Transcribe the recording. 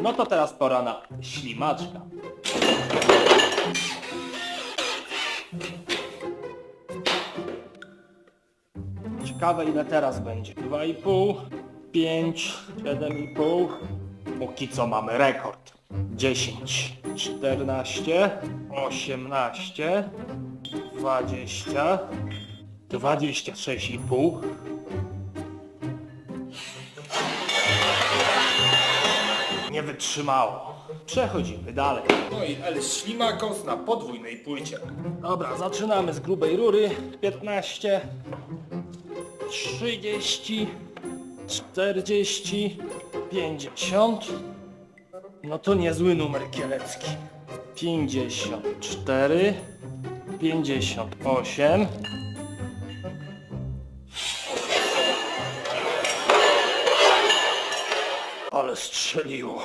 No to teraz pora na ślimaczka. Ciekawe ile teraz będzie. 2,5, 5, 7,5. Póki co mamy rekord. 10, 14, 18, 20, 26,5. Wytrzymało. Przechodzimy dalej. No i El Ślimakos na podwójnej płycie. Dobra, zaczynamy z grubej rury. 15, 30, 40, 50. No to niezły numer kielecki. 54, 58. Ale strzeliło.